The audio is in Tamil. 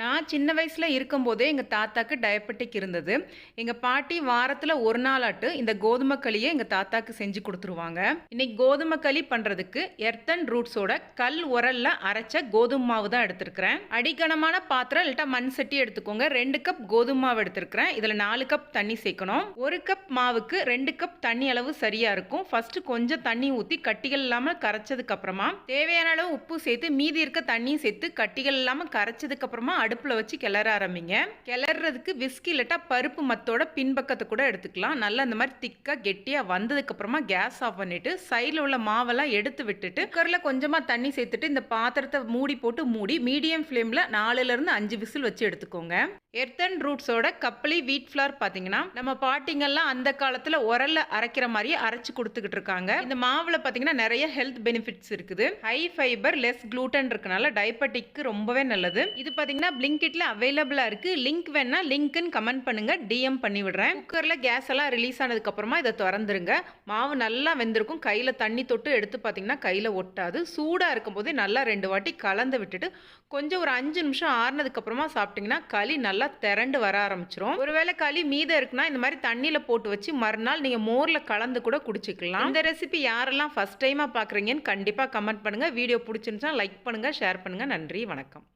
நான் சின்ன வயசில் இருக்கும்போதே எங்கள் தாத்தாக்கு டயபெட்டிக் இருந்தது. எங்கள் பாட்டி வாரத்தில் ஒரு நாளாட்டு இந்த கோதுமை களியை எங்கள் தாத்தாக்கு செஞ்சு கொடுத்துருவாங்க. இன்னைக்கு கோதுமை களி பண்ணுறதுக்கு எர்த்தன் ரூட்ஸோட கல் உரல்ல அரைச்ச கோதுமை மாவு தான் எடுத்திருக்கிறேன். அடிக்கனமான பாத்திரம் இல்லாட்டா மண் சட்டி எடுத்துக்கோங்க. ரெண்டு கப் கோதுமை மாவு எடுத்திருக்கிறேன். இதில் நாலு கப் தண்ணி சேர்க்கணும். ஒரு கப் மாவுக்கு ரெண்டு கப் தண்ணி அளவு சரியாக இருக்கும். ஃபர்ஸ்ட் கொஞ்சம் தண்ணி ஊற்றி கட்டிகள் இல்லாமல் கரைச்சதுக்கு அப்புறமா தேவையான அளவு உப்பு சேர்த்து மீதி இருக்க தண்ணியும் சேர்த்து கட்டிகள் இல்லாமல் கரைச்சதுக்கு அப்புறமா அடுப்பில் வச்சு கிளற ஆரம்பிங்க. கிளறதுக்கு விஸ்கி இல்லாட்டா பருப்பு மத்தோட பின்பக்கத்தை கூட எடுத்துக்கலாம். நல்லா இந்த மாதிரி திக்காக கெட்டியாக வந்ததுக்கப்புறமா கேஸ் ஆஃப் பண்ணிவிட்டு சைடில் உள்ள மாவெல்லாம் எடுத்து விட்டுட்டு குக்கரில் கொஞ்சமாக தண்ணி சேர்த்துட்டு இந்த பாத்திரத்தை மூடி போட்டு மூடி மீடியம் ஃப்ளேமில் நாலுலேருந்து அஞ்சு விசில் வச்சு எடுத்துக்கோங்க. எர்த்தன் ரூட்ஸோட கப்பலி வீட் ஃப்ளார் பார்த்தீங்கன்னா நம்ம பாட்டிங்கெல்லாம் அந்த காலத்தில் உரல்ல அரைக்கிற மாதிரியே அரைச்சி கொடுத்துக்கிட்டு இருக்காங்க. இந்த மாவில் பார்த்தீங்கன்னா நிறைய ஹெல்த் பெனிஃபிட்ஸ் இருக்குது. ஹை ஃபைபர் லெஸ் க்ளூட்டன் இருக்கனால டயபெட்டிக்கு ரொம்பவே நல்லது. இது பார்த்தீங்கன்னா பிளிங்கிட்ல அவைலபிளாக இருக்கு. லிங்க் வேணா லிங்க்னு கமெண்ட் பண்ணுங்க. டிஎம் பண்ணி விடுறேன் குக்கரில் கேஸ் எல்லாம் ரிலீஸ் ஆனதுக்கு அப்புறமா இதை திறந்துருங்க. மாவு நல்லா வெந்திருக்கும். கையில் தண்ணி தொட்டு எடுத்து பார்த்தீங்கன்னா கையில் ஒட்டாது. சூடாக இருக்கும்போதே நல்லா ரெண்டு வாட்டி கலந்து விட்டுட்டு கொஞ்சம் ஒரு அஞ்சு நிமிஷம் ஆறுனதுக்கு அப்புறமா சாப்பிட்டீங்கன்னா களி நல்லா திரண்டு வர ஆரம்பிச்சிரும். ஒருவேளை களி மீதம் இருக்குன்னா இந்த மாதிரி தண்ணியில் போட்டு வச்சு மறுநாள் நீங்கள் மோரில் கலந்து கூட குடிச்சிக்கலாம். இந்த ரெசிபி யாரெல்லாம் ஃபர்ஸ்ட் டைமாக பார்க்குறீங்கன்னு கண்டிப்பாக கமெண்ட் பண்ணுங்கள் வீடியோ பிடிச்சிருந்துச்சா லைக் பண்ணுங்கள் ஷேர் பண்ணுங்கள் நன்றி வணக்கம்.